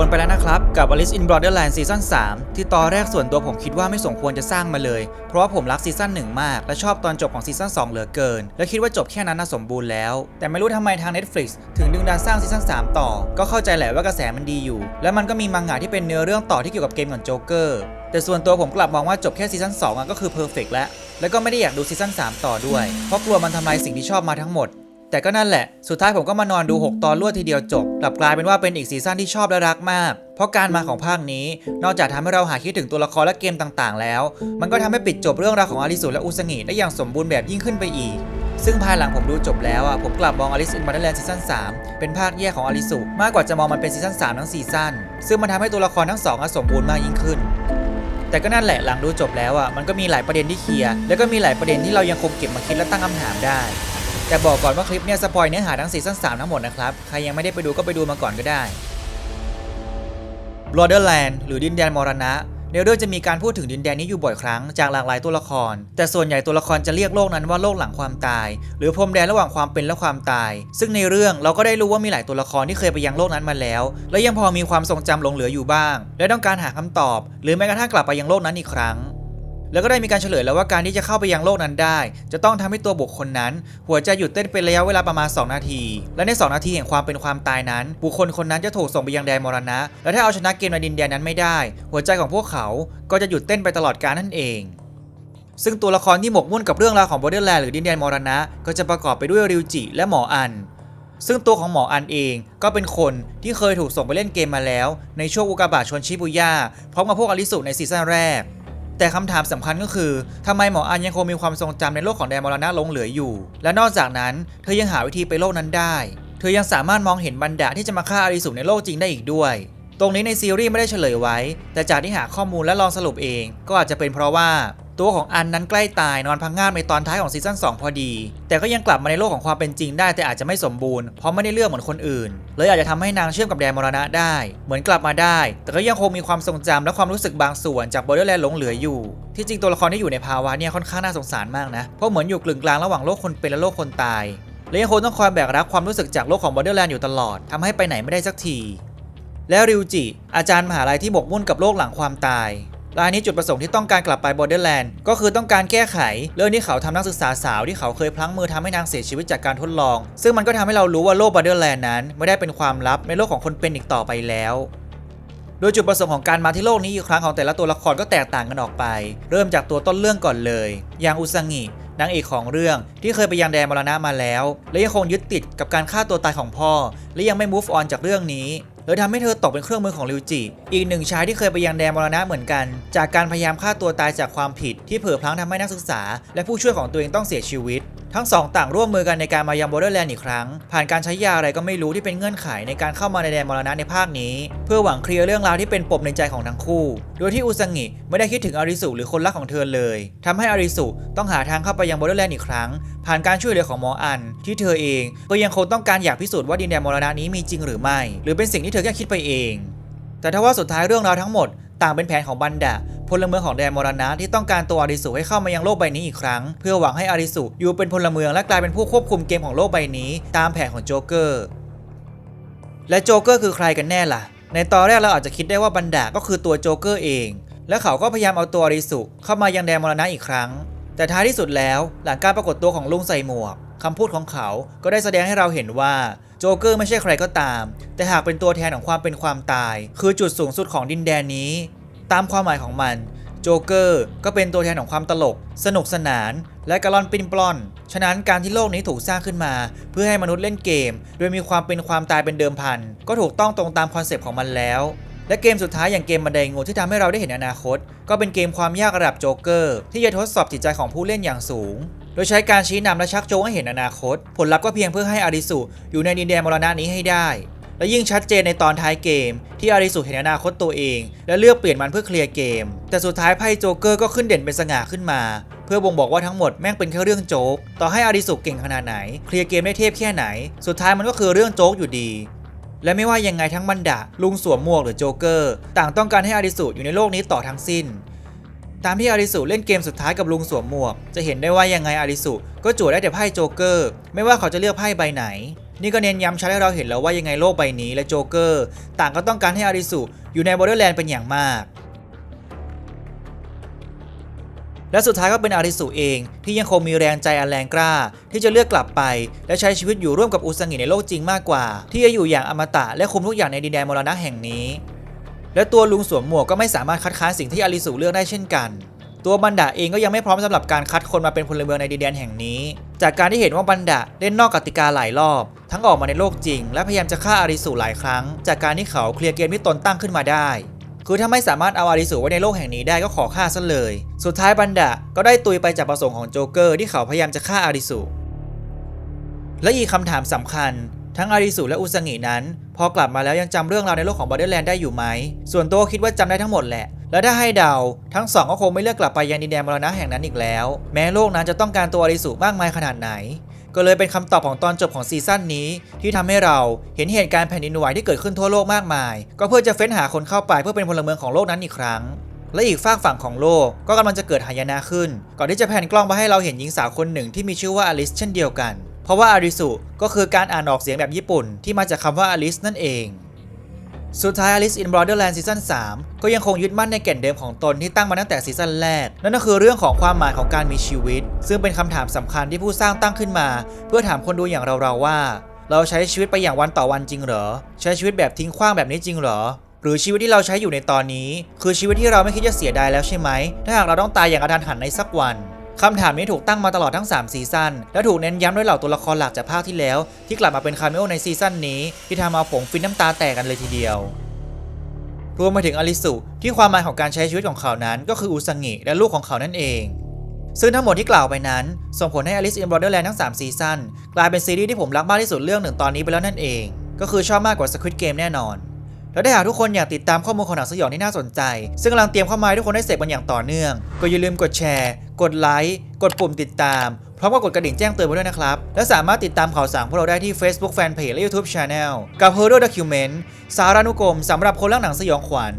กันไปแล้วนะครับ กับ Alice in Borderland ซีซั่น3 ที่ตอนแรกส่วนตัวผมคิดว่าไม่สมควรจะสร้างมาเลย เพราะว่าผมรักซีซั่น1 มาก และชอบตอนจบของซีซั่น2 เหลือเกิน และคิดว่าจบแค่นั้นน่าสมบูรณ์แล้ว แต่ไม่รู้ทำไมทาง Netflix ถึงดึงดันสร้างซีซั่น3 ต่อ ก็เข้าใจแหละว่ากระแสมันดีอยู่ และมันก็มีมังงะที่เป็นเนื้อเรื่องต่อที่เกี่ยวกับเกมของโจ๊กเกอร์แต่ส่วนตัวผมกลับมองว่าจบแค่ซีซั่น2อะก็คือเพอร์เฟกแล้ว แล้วก็ไม่ได้อยากดูซีซั่น3 ต่อด้วย เพราะกลัวมันทำลายสิ่งที่ชอบมาทั้งหมด แต่ก็นั่นแหละ สุดท้ายผมก็มานอนดู 6 ตอนรวดทีเดียวจบ กลับกลายเป็นว่าเป็นอีกซีซั่นที่ชอบและรักมาก เพราะการมาของภาคนี้ นอกจากทำให้เราหาคิดถึงตัวละครและเกมต่างๆ แล้ว มันก็ทำให้ปิดจบเรื่องราวของอาริสุและอุสงิได้อย่างสมบูรณ์แบบยิ่งขึ้นไปอีก ซึ่งภายหลังผมดูจบแล้วอะ ผมกลับมอง Alice in Borderland ซีซั่น3เป็นภาคแยกของอาริสุมากกว่าจะมองมันเป็นซีซั่น3ทั้งซีซั่น ซึ่งมันทำให้ตัวละครทั้งสองอะสมบูรณ์มากยิ่งขึ้นแต่ก็นั่นแหละหลังดูจบแล้วอะมันก็มีหลายประเด็นที่เคลียร์แล้วก็มีหลายประเด็นที่เรายังคงเก็บมาคิดและตั้งคำถามได้ แต่บอกก่อนว่าคลิปเนี่ยสปอยเนื้อหาทั้งซีซั่น3ทั้งหมดนะครับ ใครยังไม่ได้ไปดูก็ไปดูมาก่อนก็ได้ Borderland หรือดินแดนมรณะในเรื่องจะมีการพูดถึงดินแดนนี้อยู่บ่อยครั้งจากหลากหลายตัวละคร แต่ส่วนใหญ่ตัวละครจะเรียกโลกนั้นว่าโลกหลังความตาย หรือพรมแดนระหว่างความเป็นและความตาย ซึ่งในเรื่องเราก็ได้รู้ว่ามีหลายตัวละครที่เคยไปยังโลกนั้นมาแล้ว และยังพอมีความทรงจำหลงเหลืออยู่บ้าง และต้องการหาคำตอบ หรือแม้กระทั่งกลับไปยังโลกนั้นอีกครั้ง แล้วก็ได้มีการเฉลยแล้วว่าการที่จะเข้าไปยังโลกนั้นได้ จะต้องทำให้ตัวบุคคลนั้น หัวใจหยุดเต้นเป็นระยะเวลาประมาณ 2 นาที และใน 2 นาทีแห่งความเป็นความตายนั้น บุคคลคนนั้นจะถูกส่งไปยังแดนมรณะ และถ้าเอาชนะเกมในดินแดนนั้นไม่ได้ หัวใจของพวกเขาก็จะหยุดเต้นไปตลอดกาลนั่นเอง ซึ่งตัวละครที่หมกมุ่นกับเรื่องราวของ Borderland หรือดินแดนมรณะ ก็จะประกอบไปด้วยริวจิและหมออัน ซึ่งตัวของหมออันเองก็เป็นคนที่เคยถูกส่งไปเล่นเกมมาแล้ว ในช่วงอุกาบาตชนชิบุย่าพร้อมกับพวกอลิสุในซีซั่นแรก แต่คำถามสำคัญก็คือทำไมหมออันยังคงมีความทรงจำในโลกของแดนมรณะลงเหลืออยู่ และนอกจากนั้น เธอยังหาวิธีไปโลกนั้นได้ เธอยังสามารถมองเห็นบรรดาที่จะมาฆ่าอาริสุในโลกจริงได้อีกด้วย ตรงนี้ในซีรีส์ไม่ได้เฉลยไว้ แต่จากที่หาข้อมูลและลองสรุปเอง ก็อาจจะเป็นเพราะว่า ตัวของอันนั้นใกล้ตายนอนพังงาบในตอนท้ายของซีซั่น2 พอดี แต่ก็ยังกลับมาในโลกของความเป็นจริงได้แต่อาจจะไม่สมบูรณ์เพราะไม่ได้เลือกเหมือนคนอื่น เลยอาจจะทำให้นางเชื่อมกับแดนมรณะได้ เหมือนกลับมาได้ แต่ก็ยังคงมีความทรงจำและความรู้สึกบางส่วนจากบอเดอร์แลนด์หลงเหลืออยู่ ที่จริงตัวละครที่อยู่ในภาวะเนี่ยค่อนข้างน่าสงสารมากนะเพราะเหมือนอยู่กลึงกลางระหว่างโลกคนเป็นและโลกคนตายและยังคงต้องคอยแบกรับความรู้สึกจากโลกของบอเดอร์แลนด์อยู่ตลอดทำให้ไปไหนไม่ได้สักทีแล้วริวจิ อาจารย์มหาลัยที่หมกมุ่นกับโลกหลังความตาย รายนี้จุดประสงค์ที่ต้องการกลับไปบอร์เดอร์แลนด์ก็คือต้องการแก้ไข เรื่องที่เขาทำนักศึกษาสาวที่เขาเคยพลั้งมือทำให้นางเสียชีวิตจากการทดลอง ซึ่งมันก็ทำให้เรารู้ว่าโลกบอร์เดอร์แลนด์นั้น ไม่ได้เป็นความลับในโลกของคนเป็นอีกต่อไปแล้วโดยจุดประสงค์ของการมาที่โลกนี้อีกครั้งของแต่ละตัวละครก็แตกต่างกันออกไป เริ่มจากตัวต้นเรื่องก่อนเลย อย่างอุซังินางเอกของเรื่องที่เคยไปยังแดนมรณะมาแล้ว และยังคงยึดติดกับการฆ่าตัวตายของพ่อ และยังไม่ move on จากเรื่องนี้ เลยทำให้เธอตกเป็นเครื่องมือของริวจิ อีกหนึ่งชายที่เคยไปยังแดนมรณะเหมือนกัน จากการพยายามฆ่าตัวตายจากความผิดที่เผลอพลั้งทำให้นักศึกษา และผู้ช่วยของตัวเองต้องเสียชีวิต ทั้งสองต่างร่วมมือกันในการมายังบอร์เดอร์แลนด์อีกครั้ง ผ่านการใช้ยาอะไรก็ไม่รู้ที่เป็นเงื่อนไขในการเข้ามาในแดนมรณะในภาคนี้ เพื่อหวังเคลียร์เรื่องราวที่เป็นปมในใจของทั้งคู่ โดยที่อุซังิไม่ได้คิดถึงอาริสุหรือคนรักของเธอเลยทำให้อาริสุต้องหาทางเข้าไปยังบอร์เดอร์แลนด์อีกครั้ง ผ่านการช่วยเหลือของหมออัน ที่เธอเองก็ยังคงต้องการอยากพิสูจน์ว่าดินแดนมรณะนี้มีจริงหรือไม่ หรือเป็นสิ่งที่เธอแค่คิดไปเอง แต่ถ้าว่าสุดท้ายเรื่องราวทั้งหมด ต่างเป็นแผนของบันดาพลเมืองของแดนมรณะที่ต้องการตัวอาริสุให้เข้ามายังโลกใบนี้อีกครั้ง เพื่อหวังให้อาริสุอยู่เป็นพลเมืองและกลายเป็นผู้ควบคุมเกมของโลกใบนี้ ตามแผนของโจเกอร์ และโจเกอร์คือใครกันแน่ล่ะ ในตอนแรกเราอาจจะคิดได้ว่าบันดาก็คือตัวโจเกอร์เอง และเขาก็พยายามเอาตัวอาริสุเข้ามายังแดนมรณะอีกครั้ง แต่ท้ายที่สุดแล้วหลังการปรากฏตัวของลุงใส่หมวกคำพูดของเขาก็ได้แสดงให้เราเห็นว่า โจเกอร์ไม่ใช่ใครก็ตาม แต่หากเป็นตัวแทนของความเป็นความตาย คือจุดสูงสุดของดินแดนนี้ ตามความหมายของมัน โจเกอร์ก็เป็นตัวแทนของความตลก สนุกสนาน และกระล่อนปิ้นปล้อน ฉะนั้นการที่โลกนี้ถูกสร้างขึ้นมา เพื่อให้มนุษย์เล่นเกม โดยมีความเป็นความตายเป็นเดิมพัน ก็ถูกต้องตรงตามคอนเซปต์ของมันแล้วและเกมสุดท้ายอย่างเกมบันไดงูที่ทำให้เราได้เห็นอนาคต ก็เป็นเกมความยากระดับโจ๊กเกอร์ที่จะทดสอบจิตใจของผู้เล่นอย่างสูงโดยใช้การชี้นำและชักจูงให้เห็นอนาคต ผลลัพธ์ก็เพียงเพื่อให้อาริสุอยู่ในดินแดนมรณะนี้ให้ได้ และยิ่งชัดเจนในตอนท้ายเกม ที่อาริสุเห็นอนาคตตัวเอง และเลือกเปลี่ยนมันเพื่อเคลียร์เกม แต่สุดท้ายไพ่โจเกอร์ก็ขึ้นเด่นเป็นสง่าขึ้นมา เพื่อบ่งบอกว่าทั้งหมดแม่งเป็นแค่เรื่องโจ๊กต่อให้อาริสุเก่งขนาดไหน เคลียร์เกมได้เทพแค่ไหน สุดท้ายมันก็คือเรื่องโจ๊กอยู่ดีและไม่ว่ายังไงทั้งบันดาลุงสวมหมวกหรือโจเกอร์ ต่างต้องการให้อาริสุอยู่ในโลกนี้ต่อทั้งสิ้น ตามที่อาริสุเล่นเกมสุดท้ายกับลุงสวมหมวก จะเห็นได้ว่ายังไงอาริสุก็จั่วได้แต่ไพ่โจเกอร์ ไม่ว่าเขาจะเลือกไพ่ใบไหน นี่ก็เน้นย้ำชัดให้เราเห็นแล้วว่ายังไงโลกใบนี้และโจเกอร์ ต่างก็ต้องการให้อาริสุอยู่ในบอร์เดอร์แลนด์เป็นอย่างมาก และสุดท้ายก็เป็นอาริสุเองที่ยังคงมีแรงใจอันแรงกล้า ที่จะเลือกกลับไป และใช้ชีวิตอยู่ร่วมกับอุซังิในโลกจริงมากกว่า ที่จะอยู่อย่างอมตะและคุมทุกอย่างในดินแดนมรณะแห่งนี้ และตัวลุงสวมหมวกก็ไม่สามารถคัดค้านสิ่งที่อาริสุเลือกได้เช่นกัน ตัวบันดาเองก็ยังไม่พร้อมสำหรับการคัดคนมาเป็นพลเมืองในดินแดนแห่งนี้ จากการที่เห็นว่าบันดาเล่นนอกกติกาหลายรอบ ทั้งออกมาในโลกจริง และพยายามจะฆ่าอาริสุหลายครั้ง จากการที่เขาเคลียร์เกมที่ตนตั้งขึ้นมาได้คือถ้าไม่สามารถเอาอาริสุไว้ในโลกแห่งนี้ได้ก็ขอฆ่าซะเลย สุดท้ายบันดาก็ได้ตุยไปจากประสงค์ของโจเกอร์ที่เขาพยายามจะฆ่าอาริสุ และอีกคำถามสำคัญ ทั้งอาริสุและอุซางินั้น พอกลับมาแล้วยังจำเรื่องราวในโลกของบอร์เดอร์แลนด์ได้อยู่ไหม ส่วนตัวคิดว่าจำได้ทั้งหมดแหละ และถ้าให้เดา ทั้งสองก็คงไม่เลือกกลับไปยังดินแดนมรณะแห่งนั้นอีกแล้ว แม้โลกนั้นจะต้องการตัวอาริสุมากมายขนาดไหน ก็เลยเป็นคำตอบของตอนจบของซีซั่นนี้ ที่ทำให้เราเห็นเหตุการณ์แผ่นดินไหวที่เกิดขึ้นทั่วโลกมากมาย ก็เพื่อจะเฟ้นหาคนเข้าไปเพื่อเป็นพลเมืองของโลกนั้นอีกครั้งและอีกฝากฝั่งของโลกก็กำลังจะเกิดหายนะขึ้น ก่อนที่จะแผ่นกล้องมาให้เราเห็นหญิงสาวคนหนึ่งที่มีชื่อว่าอลิสเช่นเดียวกัน เพราะว่าอาริสุก็คือการอ่านออกเสียงแบบญี่ปุ่นที่มาจากคำว่าอลิสนั่นเอง สุดท้าย Alice in Borderland ซีซั่น3ก็ยังคงยึดมั่นในแก่นเดิมของตนที่ตั้งมาตั้งแต่ซีซั่นแรก นั่นก็คือเรื่องของความหมายของการมีชีวิต ซึ่งเป็นคำถามสำคัญที่ผู้สร้างตั้งขึ้นมา เพื่อถามคนดูอย่างเราๆว่า เราใช้ชีวิตไปอย่างวันต่อวันจริงเหรอ ใช้ชีวิตแบบทิ้งขว้างแบบนี้จริงเหรอหรือชีวิตที่เราใช้อยู่ในตอนนี้ คือชีวิตที่เราไม่คิดจะเสียดายแล้วใช่ไหม ถ้าหากเราต้องตายอย่างกระทันหันในสักวัน คำถามนี้ถูกตั้งมาตลอดทั้ง 3 ซีซั่นและถูกเน้นย้ำด้วยเหล่าตัวละครหลักจากภาคที่แล้ว ที่กลับมาเป็นคาเมโอในซีซั่นนี้ที่ทำเอาผมฟินน้ำตาแตกกันเลยทีเดียวรวมไปถึงอลิสุที่ความหมายของการใช้ชีวิตของเขานั้นก็คืออุซังิและลูกของเขานั่นเอง ซึ่งทั้งหมดที่กล่าวไปนั้น ส่งผลให้ Alice in Borderland ทั้ง 3 ซีซั่นกลายเป็นซีรีส์ที่ผมรักมากที่สุดเรื่องหนึ่งตอนนี้ไปแล้วนั่นเอง ก็คือชอบมากกว่า Squid Game แน่นอน แล้วถ้าหากทุกคนอยากติดตามข้อมูลของหนังสยองที่น่าสนใจ ซึ่งกำลังเตรียมเข้ามาให้ทุกคนได้เสพกันอย่างต่อเนื่อง ก็อย่าลืมกดแชร์ กดไลค์ กดปุ่มติดตาม พร้อมกับกดกระดิ่งแจ้งเตือนไว้ด้วยนะครับ และสามารถติดตามข่าวสารพวกเราได้ที่ Facebook Fanpage และ YouTube Channel กับ h o r r o r Document สารานุกรมสำหรับคนรักหนังสยองขวัญ